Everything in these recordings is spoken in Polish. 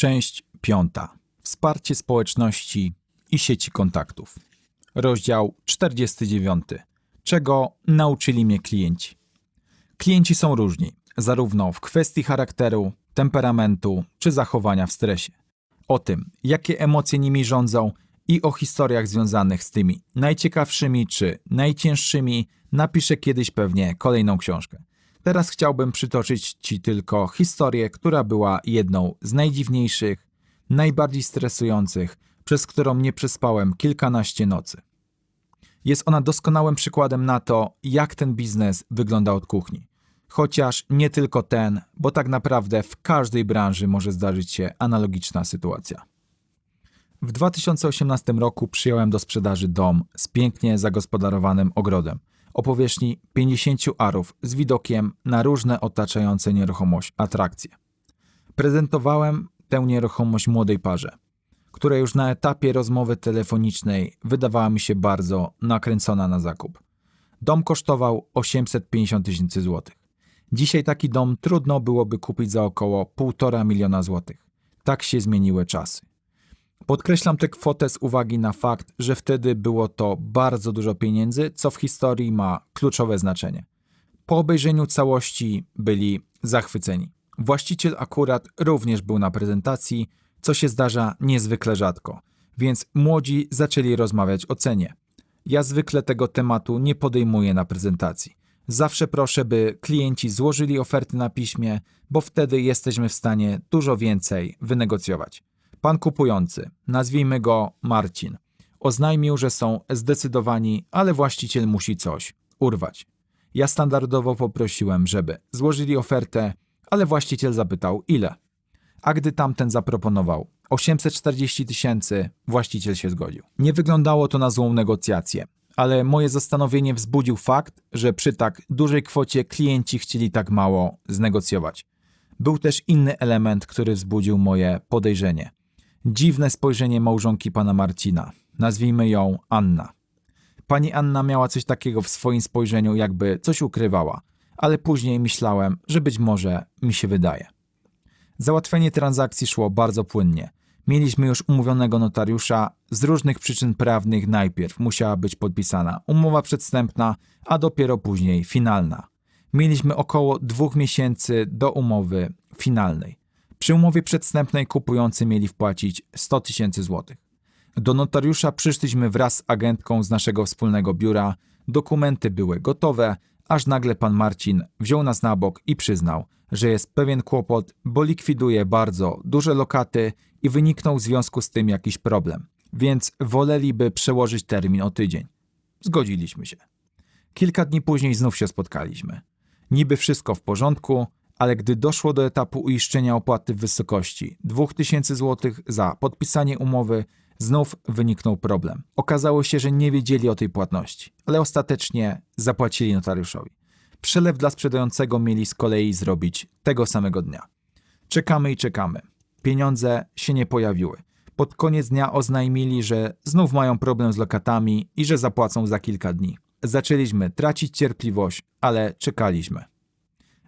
Część piąta. Wsparcie społeczności i sieci kontaktów. Rozdział 49. Czego nauczyli mnie klienci? Klienci są różni, zarówno w kwestii charakteru, temperamentu czy zachowania w stresie. O tym, jakie emocje nimi rządzą i o historiach związanych z tymi najciekawszymi czy najcięższymi napiszę kiedyś pewnie kolejną książkę. Teraz chciałbym przytoczyć Ci tylko historię, która była jedną z najdziwniejszych, najbardziej stresujących, przez którą nie przespałem kilkanaście nocy. Jest ona doskonałym przykładem na to, jak ten biznes wygląda od kuchni. Chociaż nie tylko ten, bo tak naprawdę w każdej branży może zdarzyć się analogiczna sytuacja. W 2018 roku przyjąłem do sprzedaży dom z pięknie zagospodarowanym ogrodem o powierzchni 50 arów z widokiem na różne otaczające nieruchomość atrakcje. Prezentowałem tę nieruchomość młodej parze, która już na etapie rozmowy telefonicznej wydawała mi się bardzo nakręcona na zakup. Dom kosztował 850 tysięcy złotych. Dzisiaj taki dom trudno byłoby kupić za około 1,5 miliona złotych. Tak się zmieniły czasy. Podkreślam tę kwotę z uwagi na fakt, że wtedy było to bardzo dużo pieniędzy, co w historii ma kluczowe znaczenie. Po obejrzeniu całości byli zachwyceni. Właściciel akurat również był na prezentacji, co się zdarza niezwykle rzadko, więc młodzi zaczęli rozmawiać o cenie. Ja zwykle tego tematu nie podejmuję na prezentacji. Zawsze proszę, by klienci złożyli oferty na piśmie, bo wtedy jesteśmy w stanie dużo więcej wynegocjować. Pan kupujący, nazwijmy go Marcin, oznajmił, że są zdecydowani, ale właściciel musi coś urwać. Ja standardowo poprosiłem, żeby złożyli ofertę, ale właściciel zapytał ile. A gdy tamten zaproponował 840 tysięcy, właściciel się zgodził. Nie wyglądało to na złą negocjację, ale moje zastanowienie wzbudził fakt, że przy tak dużej kwocie klienci chcieli tak mało znegocjować. Był też inny element, który wzbudził moje podejrzenie. Dziwne spojrzenie małżonki pana Marcina. Nazwijmy ją Anna. Pani Anna miała coś takiego w swoim spojrzeniu, jakby coś ukrywała, ale później myślałem, że być może mi się wydaje. Załatwienie transakcji szło bardzo płynnie. Mieliśmy już umówionego notariusza, z różnych przyczyn prawnych najpierw musiała być podpisana umowa przedstępna, a dopiero później finalna. Mieliśmy około dwóch miesięcy do umowy finalnej. Przy umowie przedstępnej kupujący mieli wpłacić 100 tysięcy złotych. Do notariusza przyszliśmy wraz z agentką z naszego wspólnego biura. Dokumenty były gotowe, aż nagle pan Marcin wziął nas na bok i przyznał, że jest pewien kłopot, bo likwiduje bardzo duże lokaty i wyniknął w związku z tym jakiś problem, więc woleliby przełożyć termin o tydzień. Zgodziliśmy się. Kilka dni później znów się spotkaliśmy. Niby wszystko w porządku, ale gdy doszło do etapu uiszczenia opłaty w wysokości 2000 zł za podpisanie umowy, znów wyniknął problem. Okazało się, że nie wiedzieli o tej płatności, ale ostatecznie zapłacili notariuszowi. Przelew dla sprzedającego mieli z kolei zrobić tego samego dnia. Czekamy i czekamy. Pieniądze się nie pojawiły. Pod koniec dnia oznajmili, że znów mają problem z lokatami i że zapłacą za kilka dni. Zaczęliśmy tracić cierpliwość, ale czekaliśmy.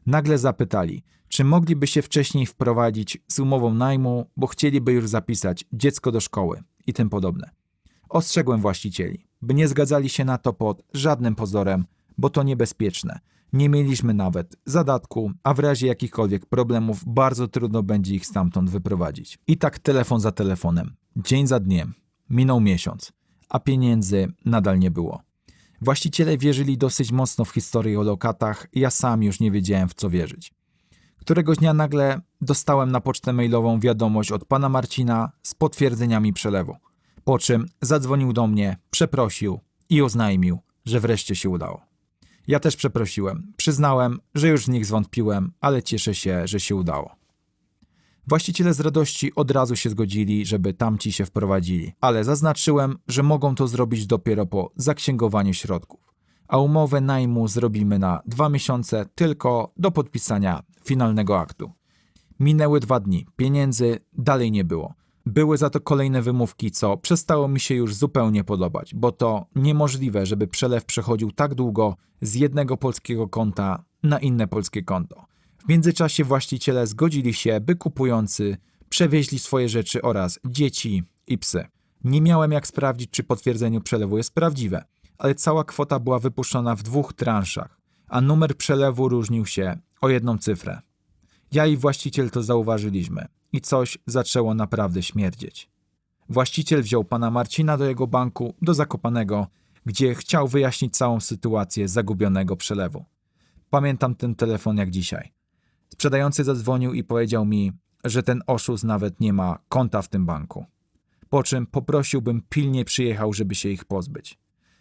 Nagle zapytali, czy mogliby się wcześniej wprowadzić z umową najmu, bo chcieliby już zapisać dziecko do szkoły i tym podobne. Ostrzegłem właścicieli, by nie zgadzali się na to pod żadnym pozorem, bo to niebezpieczne. Nie mieliśmy nawet zadatku, a w razie jakichkolwiek problemów bardzo trudno będzie ich stamtąd wyprowadzić. I tak telefon za telefonem, dzień za dniem, minął miesiąc, a pieniędzy nadal nie było. Właściciele wierzyli dosyć mocno w historię o lokatach, ja sam już nie wiedziałem w co wierzyć. Któregoś dnia nagle dostałem na pocztę mailową wiadomość od pana Marcina z potwierdzeniami przelewu. Po czym zadzwonił do mnie, przeprosił i oznajmił, że wreszcie się udało. Ja też przeprosiłem. Przyznałem, że już w nich zwątpiłem, ale cieszę się, że się udało. Właściciele z radości od razu się zgodzili, żeby tamci się wprowadzili, ale zaznaczyłem, że mogą to zrobić dopiero po zaksięgowaniu środków, a umowę najmu zrobimy na dwa miesiące tylko do podpisania finalnego aktu. Minęły dwa dni, pieniędzy dalej nie było. Były za to kolejne wymówki, co przestało mi się już zupełnie podobać, bo to niemożliwe, żeby przelew przechodził tak długo z jednego polskiego konta na inne polskie konto. W międzyczasie właściciele zgodzili się, by kupujący Przewieźli swoje rzeczy oraz dzieci i psy. Nie miałem jak sprawdzić, czy potwierdzenie przelewu jest prawdziwe, ale cała kwota była wypuszczona w dwóch transzach, a numer przelewu różnił się o jedną cyfrę. Ja i właściciel to zauważyliśmy i coś zaczęło naprawdę śmierdzieć. Właściciel wziął pana Marcina do jego banku, do Zakopanego, gdzie chciał wyjaśnić całą sytuację zagubionego przelewu. Pamiętam ten telefon jak dzisiaj. Sprzedający zadzwonił i powiedział mi, że ten oszust nawet nie ma konta w tym banku. Po czym poprosił, bym pilnie przyjechał, żeby się ich pozbyć.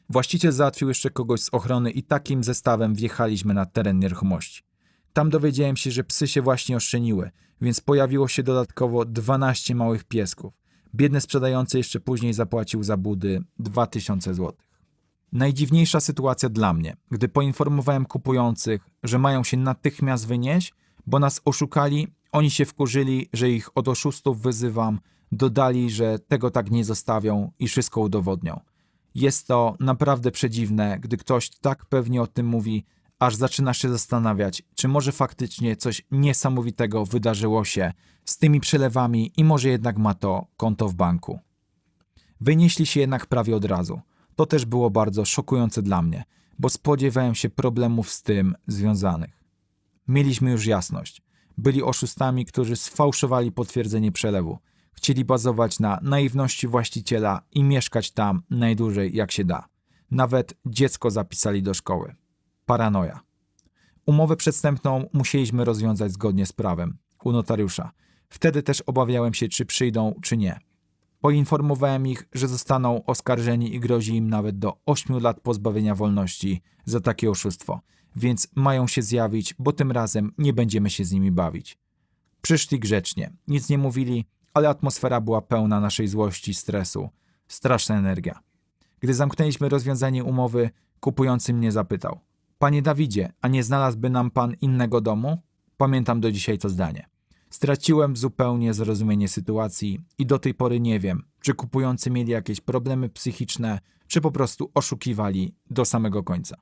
Właściciel załatwił jeszcze kogoś z ochrony i takim zestawem wjechaliśmy na teren nieruchomości. Tam dowiedziałem się, że psy się właśnie oszczeniły, więc pojawiło się dodatkowo 12 małych piesków. Biedny sprzedający jeszcze później zapłacił za budy 2000 zł. Najdziwniejsza sytuacja dla mnie, gdy poinformowałem kupujących, że mają się natychmiast wynieść, bo nas oszukali, oni się wkurzyli, że ich od oszustów wyzywam, dodali, że tego tak nie zostawią i wszystko udowodnią. Jest to naprawdę przedziwne, gdy ktoś tak pewnie o tym mówi, aż zaczyna się zastanawiać, czy może faktycznie coś niesamowitego wydarzyło się z tymi przelewami i może jednak ma to konto w banku. Wynieśli się jednak prawie od razu. To też było bardzo szokujące dla mnie, bo spodziewałem się problemów z tym związanych. Mieliśmy już jasność. Byli oszustami, którzy sfałszowali potwierdzenie przelewu. Chcieli bazować na naiwności właściciela i mieszkać tam najdłużej jak się da. Nawet dziecko zapisali do szkoły. Paranoja. Umowę przedstępną musieliśmy rozwiązać zgodnie z prawem, u notariusza. Wtedy też obawiałem się, czy przyjdą, czy nie. Poinformowałem ich, że zostaną oskarżeni i grozi im nawet do 8 lat pozbawienia wolności za takie oszustwo, więc mają się zjawić, bo tym razem nie będziemy się z nimi bawić. Przyszli grzecznie, nic nie mówili, ale atmosfera była pełna naszej złości, stresu. Straszna energia. Gdy zamknęliśmy rozwiązanie umowy, kupujący mnie zapytał: Panie Dawidzie, a nie znalazłby nam pan innego domu? Pamiętam do dzisiaj to zdanie. Straciłem zupełnie zrozumienie sytuacji i do tej pory nie wiem, czy kupujący mieli jakieś problemy psychiczne, czy po prostu oszukiwali do samego końca.